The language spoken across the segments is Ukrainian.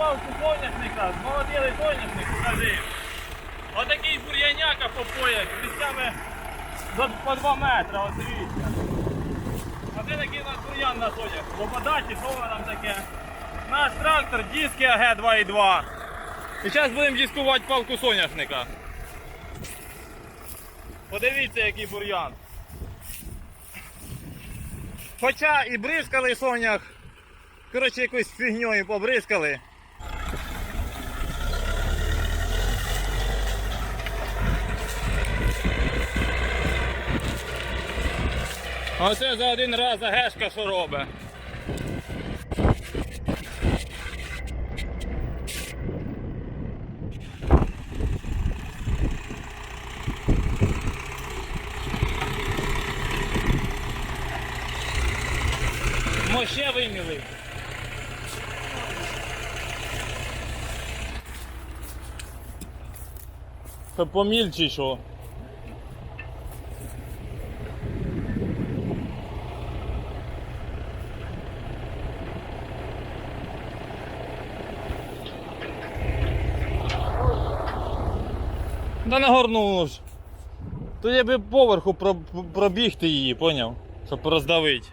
палку соняшника, змолодили соняшник, скажи. Отакий бур'яняка по пояс, місцями по 2 метри, от дивіться. А це такий у нас бур'ян на сонях. Лобода чи що воно там таке. Наш трактор, диски АГ 2.2. І зараз будемо дискувати палку соняшника. Подивіться, який бур'ян. Хоча і бризкали сонях, коротше якоюсь фігньою побризкали. А це за один раз агешка що робить. Моще виміли. Помільчі що. Да нагорнув ж. То я би поверху пробігти її, поняв? Щоб роздавити.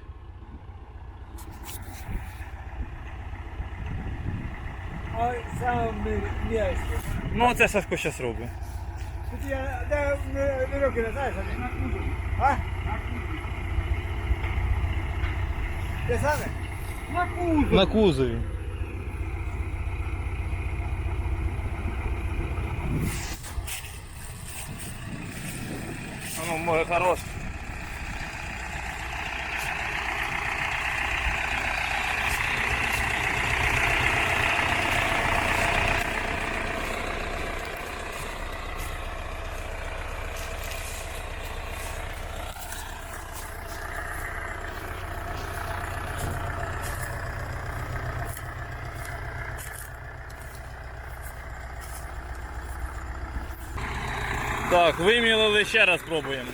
А саме м'ясо. Ну це Сашко зараз робить. Тут я де не, не роки не знаєш, а на кузу. А? Де саме? На кузу. На кузові. А ну, може хорош. Так, вимілили ще раз пробуємо.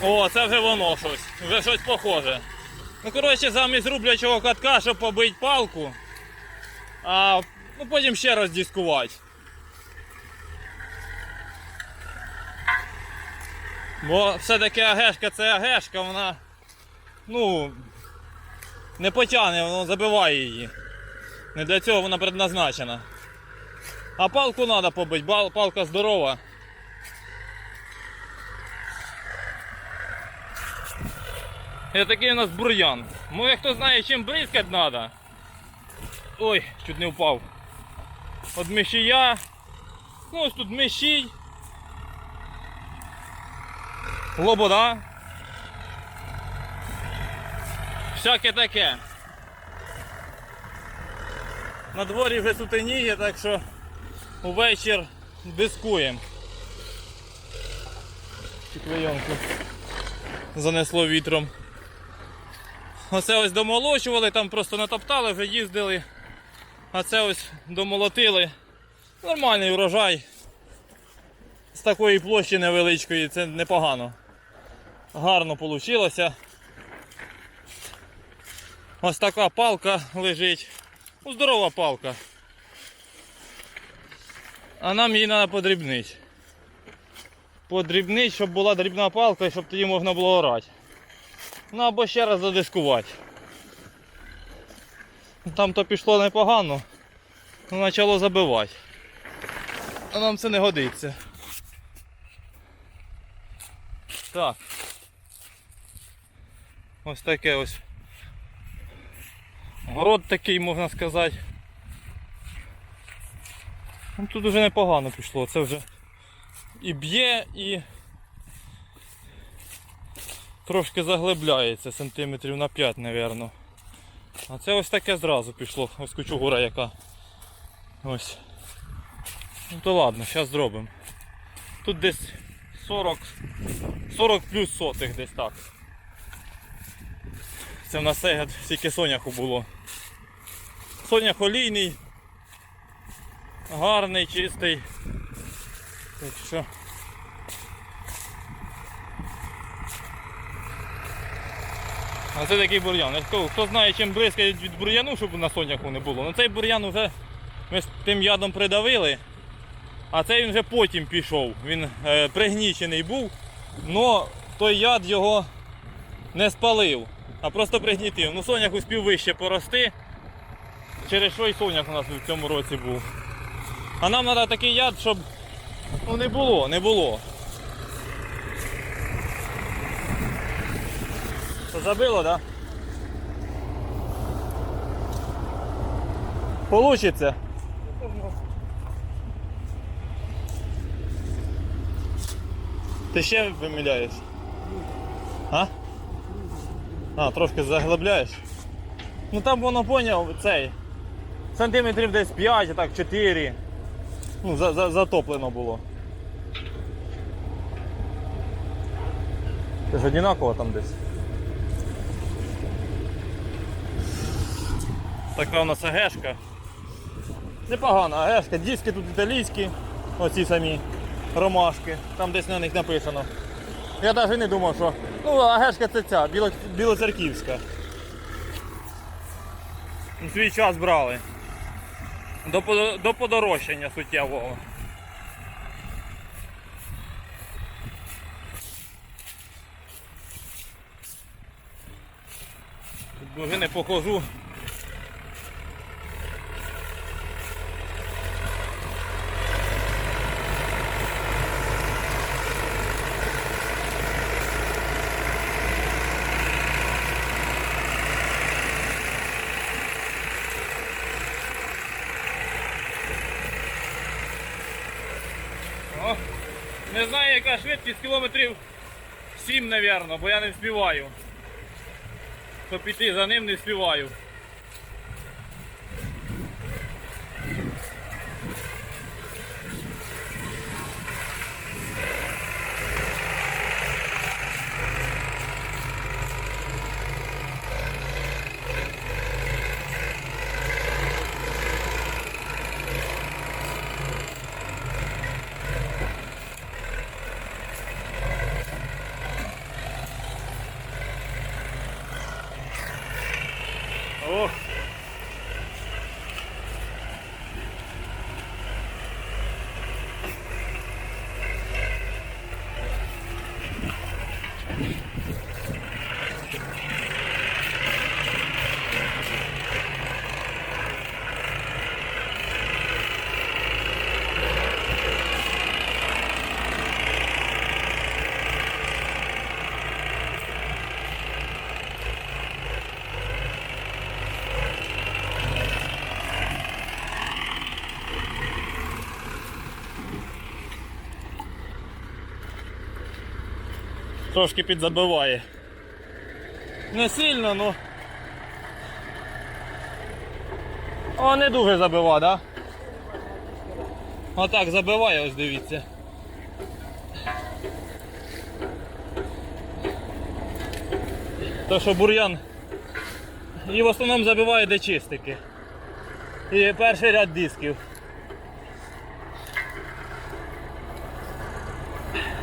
О, це вже воно щось. Вже щось похоже. Ну, коротше, замість рублячого катка, щоб побити палку, а ну, потім ще раз дискувати. Бо все-таки агешка це агешка, вона ну, не потягне, воно забиває її. Не для цього вона предназначена. А палку треба побити, палка здорова. І такий у нас бур'ян. Може хто знає чим бризкати треба. Ой, чуть не впав. От мишія. Ну ось тут мишій. Лобода. Всяке таке. На дворі вже сутеніє, так що увечір дискуємо. Клейонку занесло вітром. Оце ось домолочували, там просто натоптали, вже їздили. А це ось домолотили. Нормальний урожай. З такої площі невеличкої, це непогано. Гарно вийшло. Ось така палка лежить. Ну, здорова палка. А нам її треба подрібнити. Подрібнити, щоб була дрібна палка і щоб тоді можна було орати. Ну або ще раз задискувати. Там то пішло непогано, ну, почало забивати. А нам це не годиться. Так. Ось таке ось. Город такий, можна сказати. Ну, Тут вже непогано пішло, це вже і б'є, і трошки заглибляється сантиметрів на 5, мабуть. А це ось таке зразу пішло, ось кучугура яка. Ось. Ну то ладно, зараз зробимо. Тут десь 40, 40 плюс сотих десь так. Це в нас сегет, тільки соняху було. Сонях олійний, гарний, чистий. Так що. А це такий бур'ян. Хто знає чим бризкають від бур'яну, щоб на соняху не було. Ну цей бур'ян вже ми з тим ядом придавили, а цей він вже потім пішов. Він е, пригнічений був, але той яд його не спалив а просто пригнітив. Ну соняк успів вище порости, через що і соняк у нас в цьому році був. А нам треба такий яд, щоб ну, не було, не було. Забило, так? Да? Получиться. Ти ще виміляєш? А? А, трошки заглибляєш? Ну там воно поняв цей. Сантиметрів десь 5, а так 4. Ну, за, за, затоплено було. Це ж одинаково там десь. Така у нас агешка. Непогана агешка, диски тут італійські, оці самі ромашки, там десь на них написано. Я навіть не думав, що. Ну, агешка це ця, біло, білоцерківська. У Свій час брали. До, до подорожчання суттєвого. Тут Дуже не похожу. О, не яка швидкість кілометрів 7, мабуть, бо я не вспіваю. То піти за ним не вспіваю. Oh. Трошки підзабиває. Не сильно, ну. О, не дуже забива, да? Отак забиває, ось дивіться. То що бур'ян. І в основному забиває де чистики. І перший ряд дисків.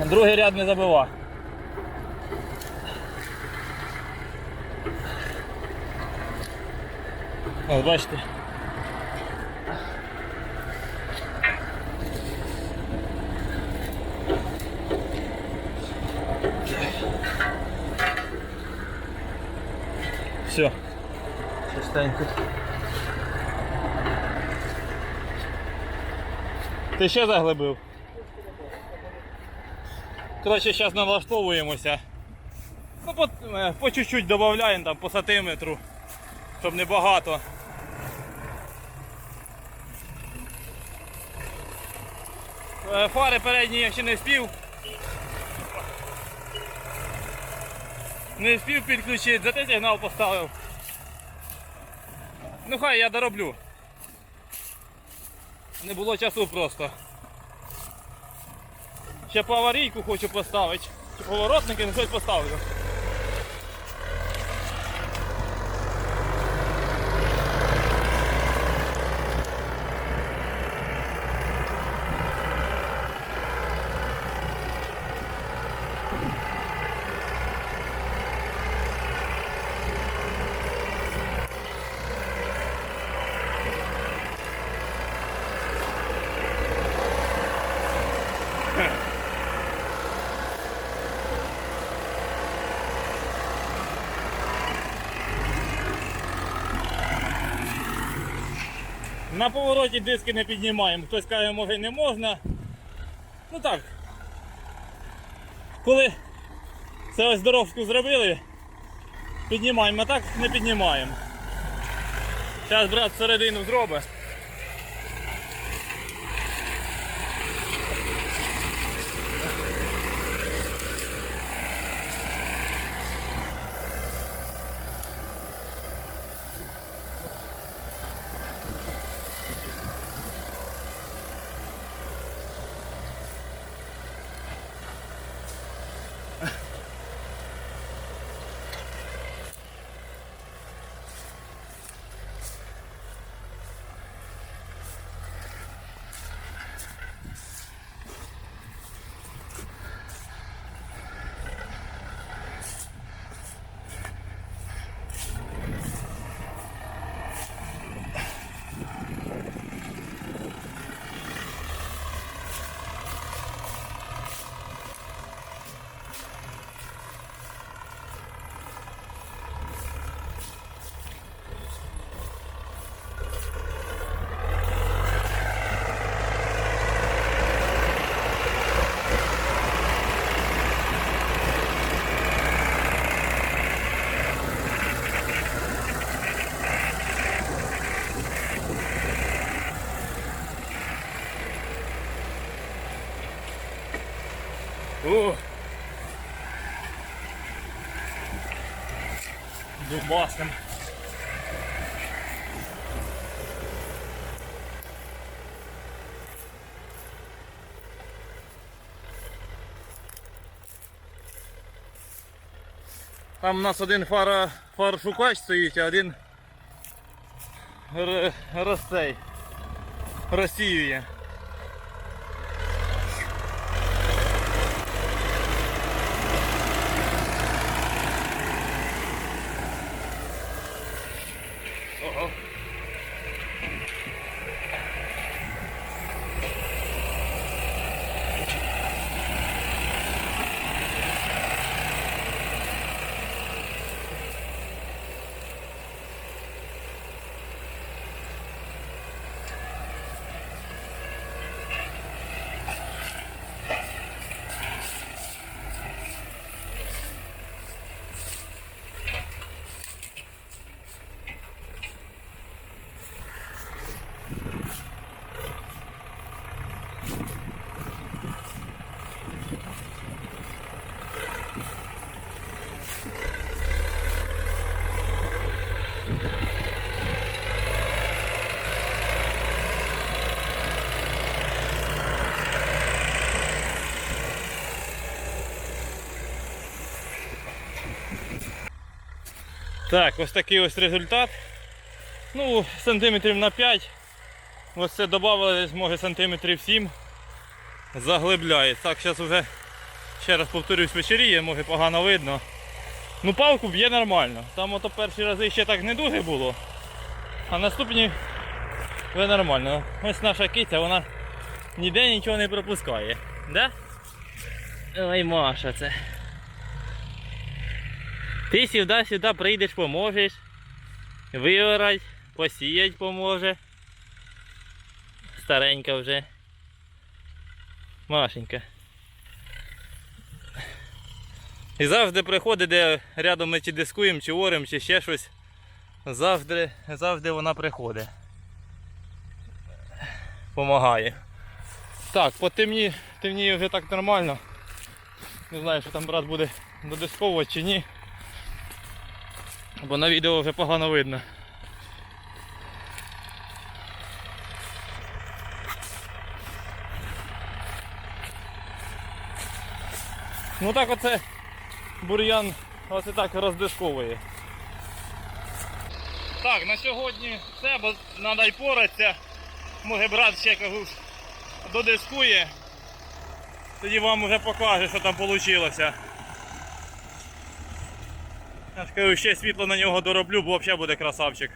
Другий ряд не забива. Ось бачите. Все. Чистенько. Ти ще заглибив? Коротше, зараз налаштовуємося. Ну, по, е, по чуть-чуть додаємо там по сантиметру, щоб не багато. Фари передні я ще не встиг. Не встиг підключити, зате сигнал поставив. Ну хай я дороблю. Не було часу просто. Ще по аварійку хочу поставити. Поворотники, не щось поставлю. На повороті диски не піднімаємо. Хтось каже, може не можна. Ну так. Коли це ось дорожку зробили, піднімаємо, а так не піднімаємо. Зараз брат всередину зробить. О! Дубасним. Там у нас один фара, фар-шукач стоїть, а один р- розцей розсіює. Так, ось такий ось результат. Ну, сантиметрів на 5. Ось це десь може сантиметрів 7. Заглибляє. Так, зараз вже ще раз повторюсь, вечеріє, може погано видно. Ну палку б'є нормально. Там ото перші рази ще так не дуже було. А наступні вже нормально. Ось наша киця, вона ніде нічого не пропускає. Да? Ой, Маша це. Ти сюди сюди прийдеш, поможеш. Виорать, посіять поможе. Старенька вже. Машенька. І завжди приходить, де рядом ми чи дискуємо, чи орем, чи ще щось. Завжди, завжди вона приходить. Помагає. Так, по темні, темніє вже так нормально. Не знаю, що там брат буде додисковувати чи ні. Бо на відео вже погано видно. Ну так оце бур'ян оце так роздисковує. Так, на сьогодні все, бо треба й поратися. Може брат ще кажу, додискує. Тоді вам вже покаже, що там вийшло. Я ж ще світло на нього дороблю, бо взагалі буде красавчик.